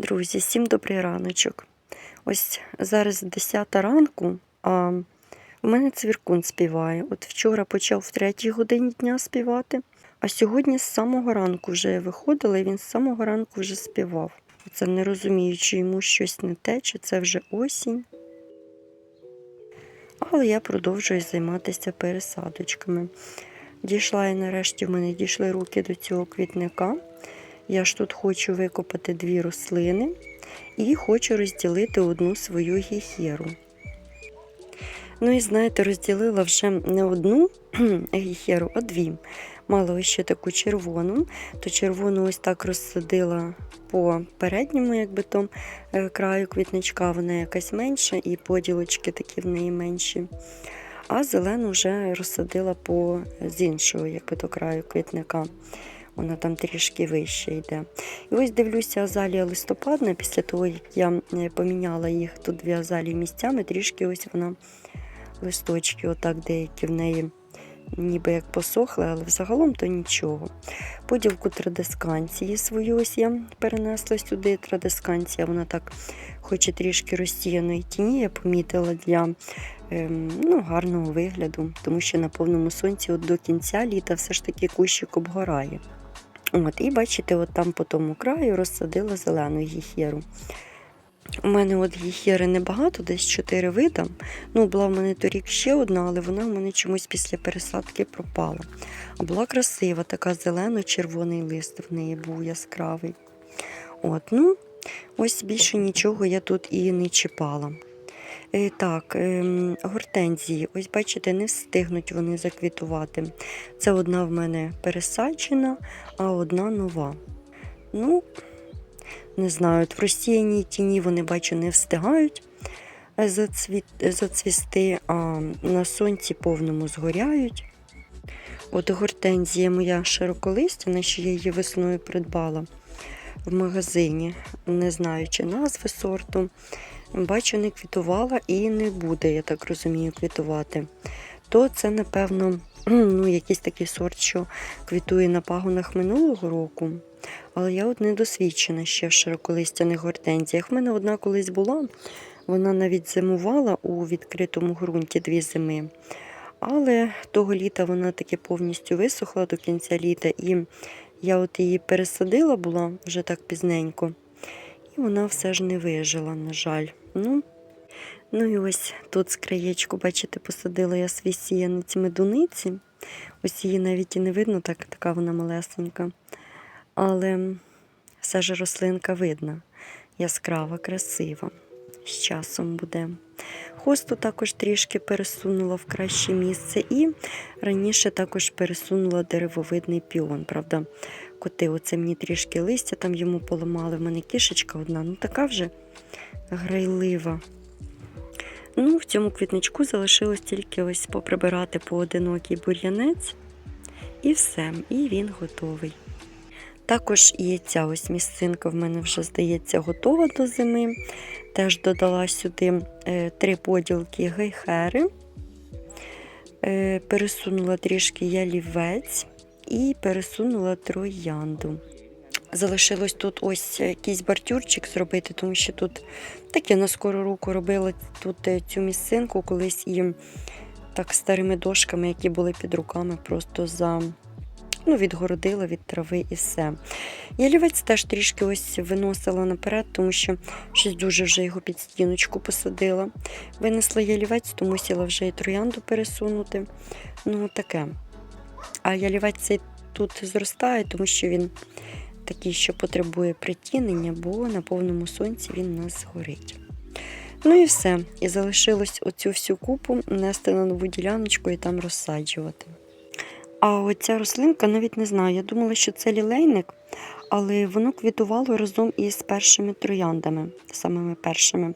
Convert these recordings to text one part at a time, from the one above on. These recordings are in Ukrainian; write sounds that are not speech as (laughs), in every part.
Друзі, всім добрий раночок. Ось зараз 10 ранку, а в мене цвіркун співає. От вчора почав в третій годині дня співати, а сьогодні з самого ранку вже я виходила, і він з самого ранку вже співав. Це не розумію, чи йому щось не те, чи це вже осінь. Але я продовжую займатися пересадочками. Дійшла я нарешті, в мене дійшли руки до цього квітника. Я ж тут хочу викопати дві рослини і хочу розділити одну свою гіхеру. Ну і знаєте, розділила вже не одну (clears throat) гіхеру, а дві. Мала ще таку червону, то червону ось так розсадила по передньому, якби то е, краю квітничка, вона якась менша, і поділочки такі в неї менші. А зелену вже розсадила по з іншого, якби то краю квітника. Вона там трішки вище йде. І ось дивлюся, азалія листопадна, після того, як я е, поміняла їх тут дві азалії місцями, трішки ось вона листочки, отак деякі в неї ніби як посохли, але взагалом то нічого. Поділку традисканції свою ось я перенесла сюди. Традисканція, вона так хоче трішки розсіяної тіні, я помітила для ем, ну, гарного вигляду, тому що на повному сонці от до кінця літа все ж таки кущик обгорає. От, І бачите, от там по тому краю розсадила зелену гіхеру. У мене от гіхери небагато, десь 4 вида. Ну, була в мене торік ще одна, але вона в мене чомусь після пересадки пропала. Була красива, така зелено-червоний лист в неї був яскравий. От, ну, Ось більше нічого я тут і не чіпала. Е, так, е, гортензії, ось бачите, не встигнуть вони заквітувати. Це одна в мене пересаджена, а одна нова. Ну, не знаю, в розсіяній тіні вони, бачу, не встигають зацвісти, а на сонці повному згоряють. От гортензія моя широколистяна, що я її весною придбала в магазині, не знаю, чи назви сорту. Бачу, не квітувала і не буде, я так розумію, квітувати. То це, напевно, (clears throat) ну, якийсь такий сорт, що квітує на пагонах минулого року. Але я от не досвідчена ще в широколистяних гортензіях. В мене одна колись була, вона навіть зимувала у відкритому ґрунті дві зими. Але того літа вона таки повністю висохла до кінця літа, і я от її пересадила була вже так пізненько, і вона все ж не вижила, на жаль. Ну, ну і ось тут з краєчку, бачите, посадила я свій сіянець медуниці. Ось її навіть і не видно, так, така вона малесенька. Але все ж рослинка видна, яскрава, красива. З часом буде. Хосту також трішки пересунула в краще місце, і раніше також пересунула деревовидний піон. Правда, коти, оце мені трішки листя там йому поламали. В мене кішечка одна, ну така вже грайлива. Ну, В цьому квітничку залишилось тільки ось поприбирати поодинокий бур'янець. І все, і він готовий. Також і ця ось місцинка в мене вже, здається, готова до зими. Теж додала сюди е, три поділки гейхери, е, пересунула трішки ялівець і пересунула троянду. Залишилось тут ось якийсь бартюрчик зробити, тому що тут таке на скору руку робила тут е, цю місцинку колись і так старими дошками, які були під руками, просто за ну, відгородила від трави і все. Ялівець теж трішки ось виносила наперед, тому що щось дуже вже його під стіночку посадила. Винесла ялівець, то мусила вже і троянду пересунути. Ну, таке. А ялівець цей тут зростає, тому що він такий, що потребує притінення, бо на повному сонці він у нас згорить. Ну і все. І залишилось оцю всю купу нести на нову діляночку і там розсаджувати. А оця рослинка навіть не знаю. Я думала, що це лілейник, але воно квітувало разом із першими трояндами, самими першими.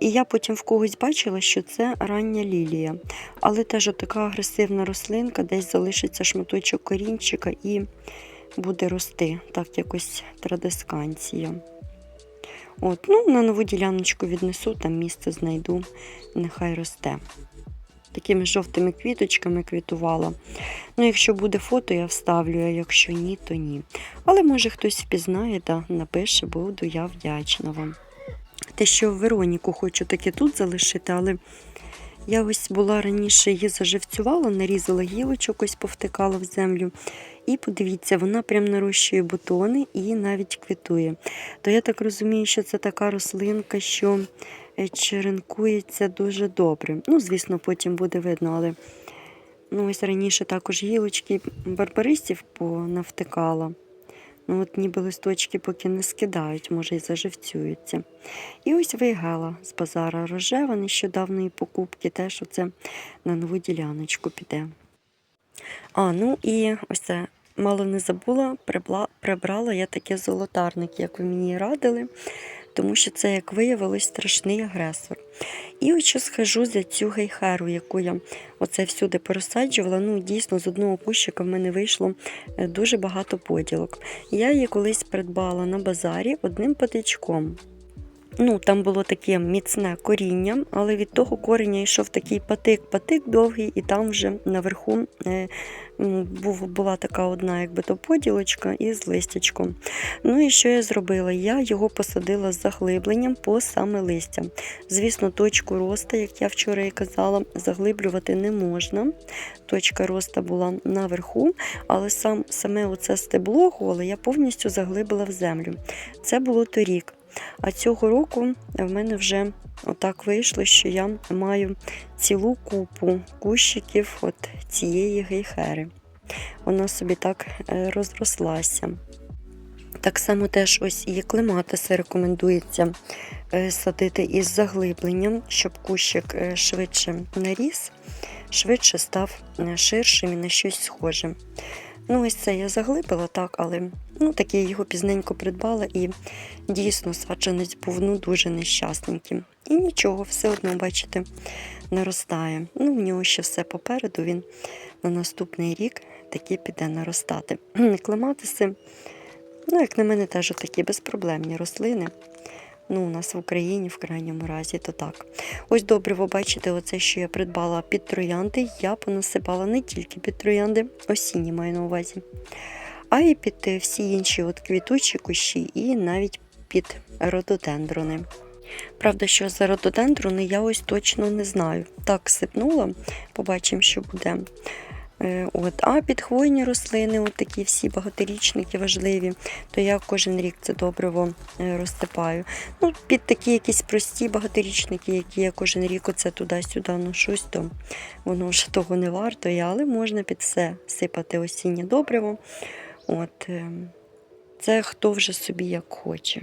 І я потім в когось бачила, що це рання лілія. Але теж така агресивна рослинка, десь залишиться шматочок корінчика і буде рости, так якось традисканція. От, ну, На нову діляночку віднесу, там місце знайду, нехай росте. Такими жовтими квіточками квітувала. Ну, якщо буде фото, я вставлю, а якщо ні, то ні. Але може хтось впізнає та напише, буду я вдячна вам. Те, що Вероніку хочу таки тут залишити, але я ось була раніше її заживцювала, нарізала гілочок, ось повтикала в землю. І подивіться, вона прям нарощує бутони і навіть квітує. То я так розумію, що це така рослинка, що черенкується дуже добре. Ну, звісно, потім буде видно, але ну, ось раніше також гілочки барбаристів понавтикала. Ну, от ніби листочки поки не скидають, може і заживцюються. І ось вигала з базара рожева нещодавної покупки, теж оце на нову діляночку піде. А, ну і ось це мало не забула, прибла, прибрала я таке золотарник, як ви мені радили, тому що це, як виявилось, страшний агресор. І от що схожу за цю гейхеру, яку я оце всюди порозсаджувала. Ну, дійсно, з одного пущика в мене вийшло е, дуже багато поділок. Я її колись придбала на базарі одним патичком. Ну, там було таке міцне коріння, але від того кореня йшов такий патик-патик довгий, і там вже наверху е, був, була така одна, якби то поділочка із листячком. Ну і що я зробила? Я його посадила з заглибленням по саме листя. Звісно, точку роста, як я вчора і казала, заглиблювати не можна. Точка роста була наверху, але сам, саме оце стебло голе я повністю заглибила в землю. Це було торік. А цього року в мене вже отак вийшло, що я маю цілу купу кущиків от цієї гейхери. Вона собі так е, розрослася. Так само теж ось і клематиси рекомендується е, садити із заглибленням, щоб кущик е, швидше наріс, швидше став ширшим і на щось схожим. Ну, ось це я заглибила, так, але ну, так я його пізненько придбала і дійсно саджанець був ну, дуже нещасненьким. І нічого, все одно, бачите, наростає. Ну, в нього ще все попереду, він на наступний рік таки піде наростати. (clears throat) Клематиси, ну, як на мене, теж такі безпроблемні рослини. Ну, у нас в Україні, в крайньому разі, то так. Ось добре, ви бачите, оце, що я придбала під троянди, я понасипала не тільки під троянди, осінні маю на увазі, а й під е, всі інші от квітучі кущі і навіть під рододендрони. Правда, що за рододендрони я ось точно не знаю. Так сипнула, побачимо, що буде. Е, От. А підхвойні рослини, от такі всі багаторічники важливі, то я кожен рік це добриво е, розсипаю. Ну, Під такі якісь прості багаторічники, які я кожен рік оце туди-сюди ношусь, то воно вже того не варто, але можна під все сипати осіннє добриво. От. е, Це хто вже собі як хоче.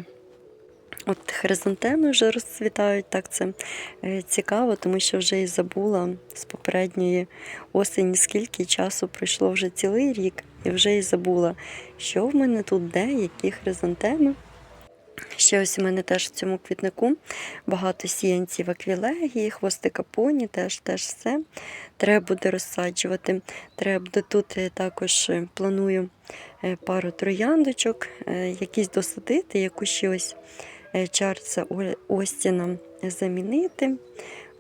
От хризантеми вже розцвітають, так це е, цікаво, тому що вже і забула з попередньої осені, скільки часу пройшло вже цілий рік, і вже і забула, що в мене тут де, які хризантеми. Ще ось у мене теж в цьому квітнику багато сіянців аквілегії, хвостика поні, теж теж все. Треба буде розсаджувати. Треба буде тут е, також е, планую пару трояндочок, якісь досадити, яку ще ось чарця Остіна замінити.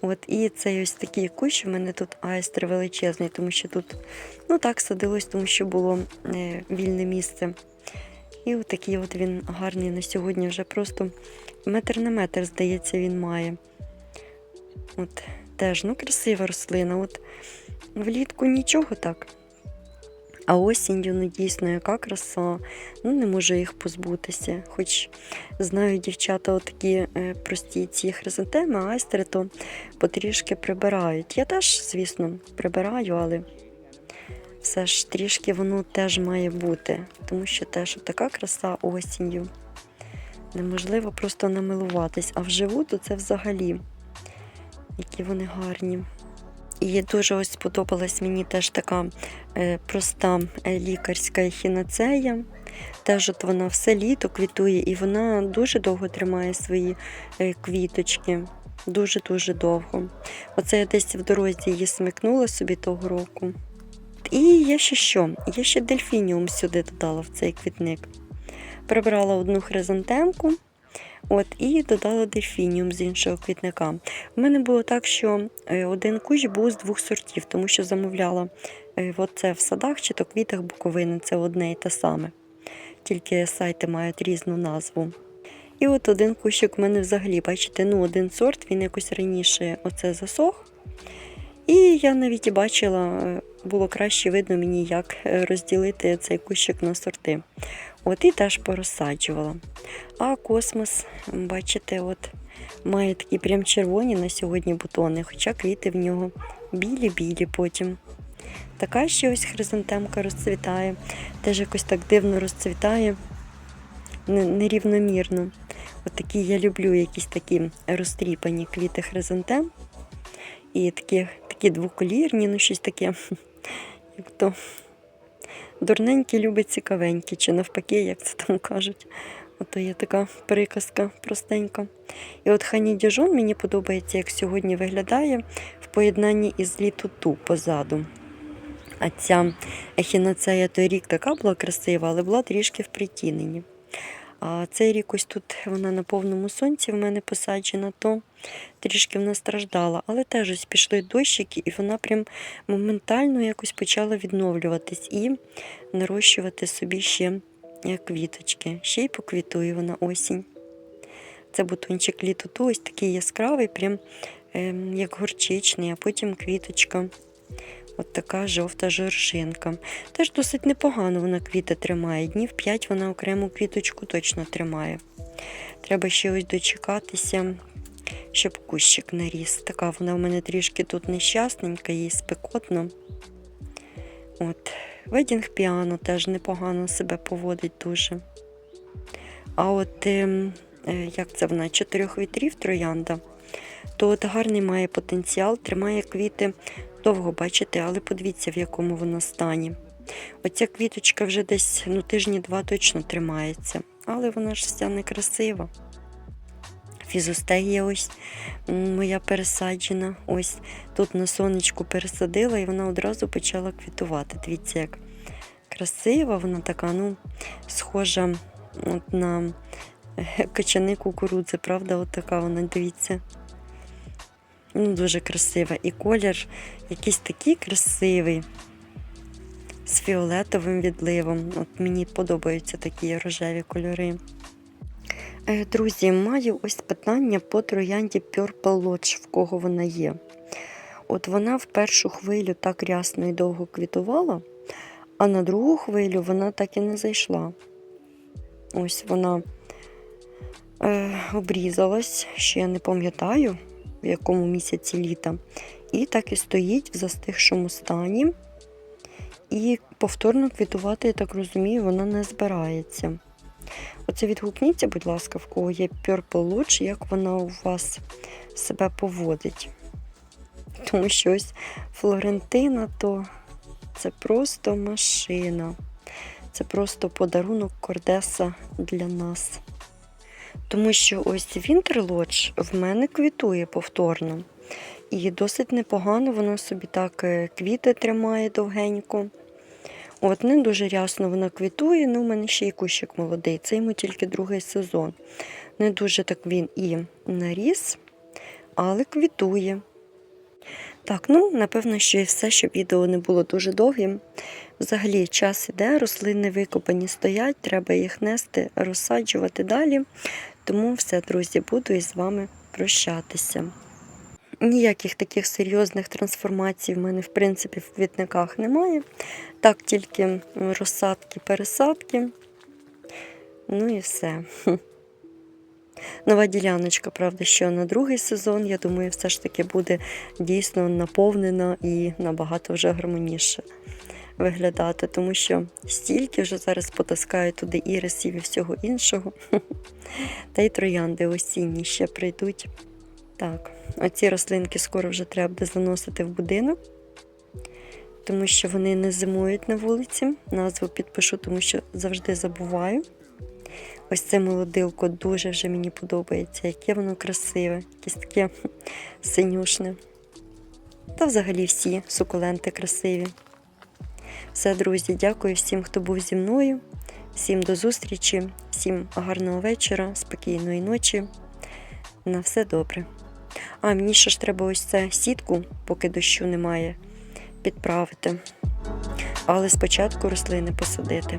От, і цей ось такий кущ, у мене тут айстер величезний, тому що тут ну так садилось, тому що було е, вільне місце. І от такий от він гарний на сьогодні вже просто метр на метр, здається, він має. От теж ну, красива рослина. От влітку нічого так. А осінню, ну дійсно, яка краса. Ну, не можу їх позбутися. Хоч знаю, дівчата, отакі е, прості ці хризантеми, айстери, то потрішки прибирають. Я теж, звісно, прибираю, але все ж трішки воно теж має бути, тому що теж така краса осінню. Неможливо просто намилуватись, а вживу то це взагалі, які вони гарні. І дуже ось сподобалась мені теж така е, проста е, лікарська ехінацея. Теж от вона все літо квітує, і вона дуже довго тримає свої е, квіточки. Дуже-дуже довго. Оце я десь в дорозі її смикнула собі того року. І я ще що? Я ще дельфініум сюди додала в цей квітник. Прибрала одну хризантемку, От, і додала дельфініум з іншого квітника. У мене було так, що е, один кущ був з двох сортів, тому що замовляла е, от це в садах чи то квітах Буковини, це одне і те саме. Тільки сайти мають різну назву. І от один кущик в мене взагалі, бачите, ну один сорт, він якось раніше оце засох. І я навіть бачила, е, було краще видно мені, як е, розділити цей кущик на сорти. От і теж порозсаджувала. А космос, бачите, от має такі прям червоні на сьогодні бутони, хоча квіти в нього білі-білі потім. Така ще ось хризантемка розцвітає, теж якось так дивно розцвітає, нерівномірно. От такі я люблю якісь такі розтріпані квіти хризантем. І такі, такі двоколірні, ну щось таке. (laughs) Як то дурненькі любить цікавенькі, чи навпаки, як це там кажуть. Ото є така приказка простенька. І от Хані Діжон мені подобається, як сьогодні виглядає в поєднанні із літуту позаду. А ця ехінацея той рік така була красива, але була трішки в притіненні. Цей рік ось тут вона на повному сонці в мене посаджена, то трішки вона страждала. Але теж ось пішли дощики, і вона прям моментально якось почала відновлюватись і нарощувати собі ще е, квіточки. Ще й поквітує вона осінь. Це бутончик літоту, ось такий яскравий, прям ем, як горчичний, а потім квіточка. От така жовта жоржинка. Теж досить непогано вона квіти тримає. Днів 5 вона окрему квіточку точно тримає. Треба ще ось дочекатися, щоб кущик наріс. Така вона в мене трішки тут нещасненька, їй спекотно. От. Ведінг піано теж непогано себе поводить дуже. А от ем, е, як це вона? Чотирьох вітрів троянда, то от гарний має потенціал, тримає квіти довго бачите, але подивіться, в якому вона стані. Оця квіточка вже десь ну, тижні два точно тримається, але вона ж вся некрасива. Фізостегія ось моя пересаджена. Ось тут на сонечку пересадила і вона одразу почала квітувати. Дивіться, як красива, вона така, ну, схожа от на е, качани кукурудзи, правда? От така вона, дивіться. Ну, дуже красива. І колір якийсь такий красивий, з фіолетовим відливом. От мені подобаються такі рожеві кольори. Е, Друзі, маю ось питання по троянді Purple Lodge, в кого вона є. От вона в першу хвилю так рясно і довго квітувала, а на другу хвилю вона так і не зайшла. Ось вона е, обрізалась, ще я не пам'ятаю, в якому місяці літа. І так і стоїть в застигшому стані. І повторно квітувати, я так розумію, вона не збирається. Оце відгукніться, будь ласка, в кого є Purple Lodge, як вона у вас себе поводить. Тому що ось Флорентина, то це просто машина. Це просто подарунок Кордеса для нас. Тому що ось Winter в мене квітує повторно. І досить непогано вона собі так е, квіти тримає довгенько. От не дуже рясно вона квітує, ну в мене ще й кущик молодий. Це йому тільки другий сезон. Не дуже так він і наріс, але квітує. Так, ну, напевно, що і все, щоб відео не було дуже довгим. Взагалі, час іде, рослини викопані стоять, треба їх нести, розсаджувати далі. Тому все, друзі, буду із вами прощатися. Ніяких таких серйозних трансформацій в мене, в принципі, в квітниках немає. Так, тільки розсадки, пересадки. Ну і все. Нова діляночка, правда, що на другий сезон, я думаю, все ж таки буде дійсно наповнена і набагато вже гармоніше виглядати, тому що стільки вже зараз потаскаю туди ірисів і всього іншого. (laughs) Та й троянди осінні ще прийдуть. Так, оці рослинки скоро вже треба буде заносити в будинок, тому що вони не зимують на вулиці. Назву підпишу, тому що завжди забуваю. Ось це молодилко дуже вже мені подобається, яке воно красиве, якесь таке (laughs) синюшне. Та взагалі всі сукуленти красиві. Все, друзі, дякую всім, хто був зі мною. Всім до зустрічі, всім гарного вечора, спокійної ночі. На все добре. А мені ще ж треба ось це сітку, поки дощу немає, підправити. Але спочатку рослини посадити.